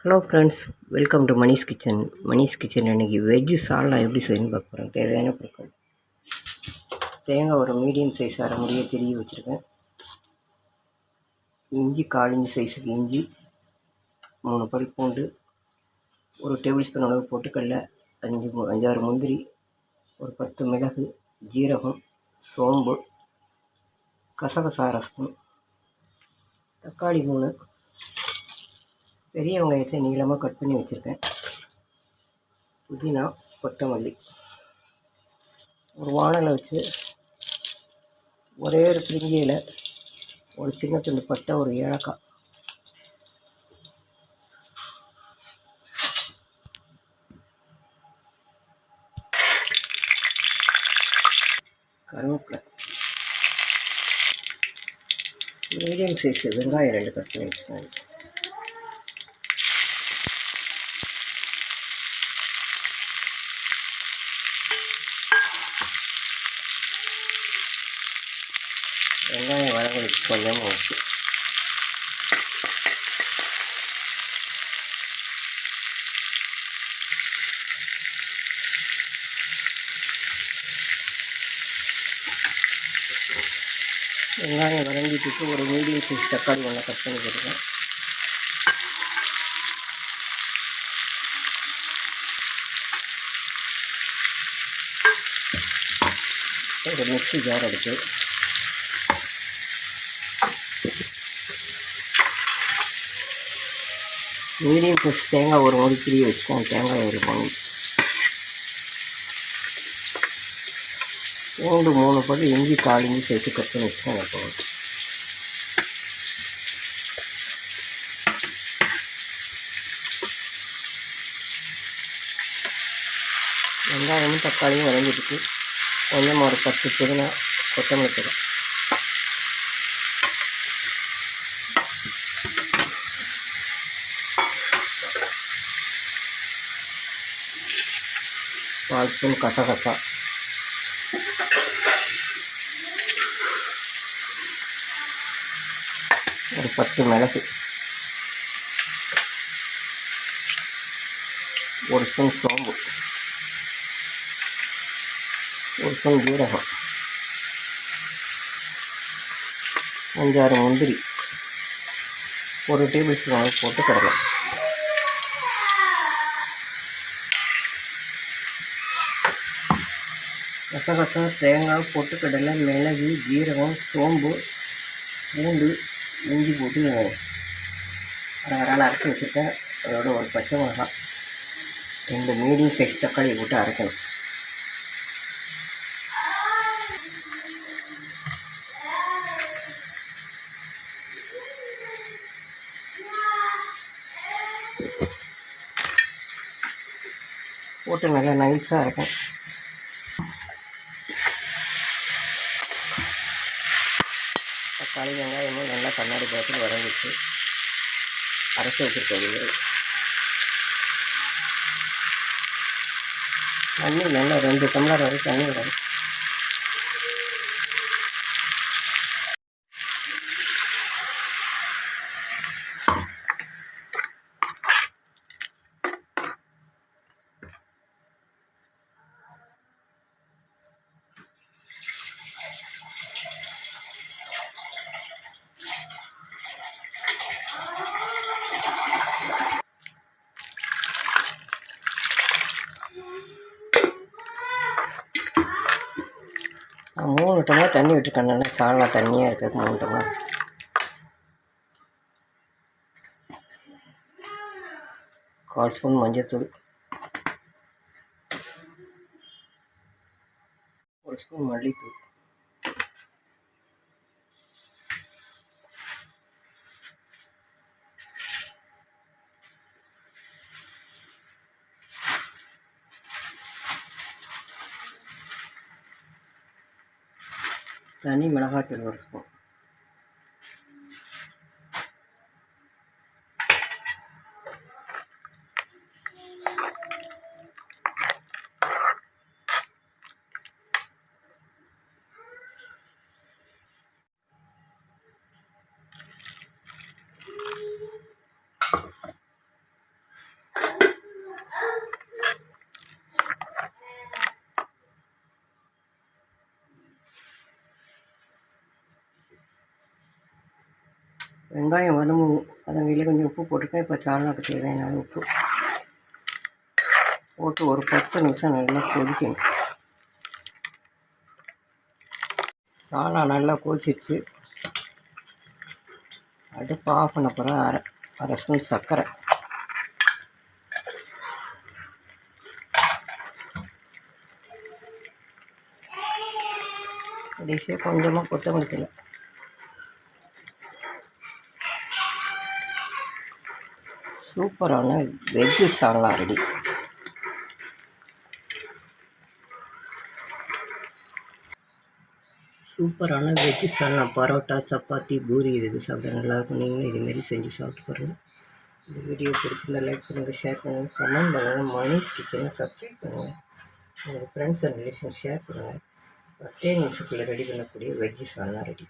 Hello friends welcome to Manish kitchen Manish kitchen இன்றைக்கி veg சால்னா எப்படி செய்யணும்னு பார்க்க போகிறோம் தேவையான பொருட்கள். தேங்காய் ஒரு மீடியம் சைஸ் அரை முடிய திருகி வச்சுருக்கேன். இஞ்சி காலிஞ்சி சைஸுக்கு இஞ்சி மூணு பல் பூண்டு ஒரு டேபிள் ஸ்பூன் அளவு பொட்டுக்கடல அஞ்சு அஞ்சாறு முந்திரி ஒரு பத்து மிளகு ஜீரகம் சோம்பு கசகசா ரசம் தக்காளி மூணு பெரிய வெங்காயத்தை நீளமாக கட் பண்ணி வச்சுருக்கேன். புதினா கொத்தமல்லி. ஒரு வானலை வச்சு ஒரே ஒரு பிரிஞ்சியில் ஒரு சின்ன துண்டு பட்டை ஒரு ஏலக்காய் கருவேப்பிலை. மீடியம் சைஸ் வெங்காயம் ரெண்டு கட் பண்ணி வச்சுக்கோங்க. வெங்காயம் வரவழைச்சு கொஞ்சமாக உப்பு வெங்காயம் வதங்கிட்டு ஒரு மீடியம் சைஸ் தக்காளி ஒன்று கட் பண்ணி போட்டுருக்கேன் ஒரு மிக்சி ஜார் எடுத்து மீடியம் சைஸ் தேங்காய் ஒரு மூடி திரி வச்சுக்கோங்க. தேங்காய் ஒரு மூணு பூண்டு மூணு பல் இஞ்சி கால் சேர்த்து கட் பண்ணி வச்சுக்கேன் இப்போ வெங்காயமும் தக்காளியும் வதங்கிட்டு கொஞ்சமாக ஒரு பத்து புதினா கொத்தமல்லி தூள் கால் ஸ்பூன் கசகசா ஒரு பத்து மிளகு. ஒரு ஸ்பூன் சோம்பு. ஒரு ஸ்பூன் ஜீரகம். அஞ்சாறு முந்திரி. ஒரு டேபிள் ஸ்பூன் அளவு போட்டு கடலை கசகசா தேங்காய் பொட்டுக்கடலை மிளகு ஜீரகம் சோம்பு பூண்டு இஞ்சி போட்டு அரை அரைச்சி வச்சுருக்கேன். அதோட ஒரு பச்சை மிளகாய் ரெண்டு மீடியம் சைஸ் தக்காளி போட்டு அரைக்கணும். போட்டு நல்லா நைஸாக இருக்கும் தக்காளி வெங்காயமும் நல்லா கண்ணாடி பார்த்து வதங்கிச்சு அரைச்சி வச்சுருக்கோம் தண்ணி நல்லா ரெண்டு டம்ளர் வரை தண்ணி வரும் மூணு டம்ளர் தண்ணி விட்டுருக்கேன் நல்லா சால்னா தண்ணியாக இருக்குது மூணு டம்ளர். கால் ஸ்பூன் மஞ்சத்தூள். ஒரு ஸ்பூன் மல்லித்தூள். దాన్ని మినహాకులు వరుసుకో வெங்காயம் வதங்கும் வதங்கையில் கொஞ்சம் உப்பு போட்டிருக்கேன். இப்போ சால்னாக்கு தேவையான உப்பு போட்டு ஒரு பத்து நிமிஷம் நல்லா கொதிக்கணும். சாலா நல்லா கொதிச்சிருச்சு. அடுப்பு ஆஃப் பண்ண அப்புறம் அரை அரை ஸ்பூன் சர்க்கரை. கடைசியாக கொஞ்சமாக கொத்தமல்லி தலை சூப்பரான வெஜ்ஜு சால்னா ரெடி. சூப்பரான வெஜ்ஜு சால்னா பரோட்டா சப்பாத்தி பூரி இது சாப்பிட நல்லாயிருக்கும் நீங்களும் இதுமாரி செஞ்சு சாப்பிட்டு பாருங்கள் இந்த வீடியோ பிடிச்சிருந்தா லைக் பண்ணுங்கள் ஷேர் பண்ணுங்கள் கமெண்ட் பண்ணுங்கள் மணிஷ் கிச்சனை சப்ஸ்கிரைப் பண்ணுங்கள் உங்கள் ஃப்ரெண்ட்ஸ் அண்ட் ரிலேஷன் ஷேர் பண்ணுங்கள் பத்தே நிமிஷத்துக்குள்ளே ரெடி பண்ணக்கூடிய வெஜ்ஜு சால்னா ரெடி.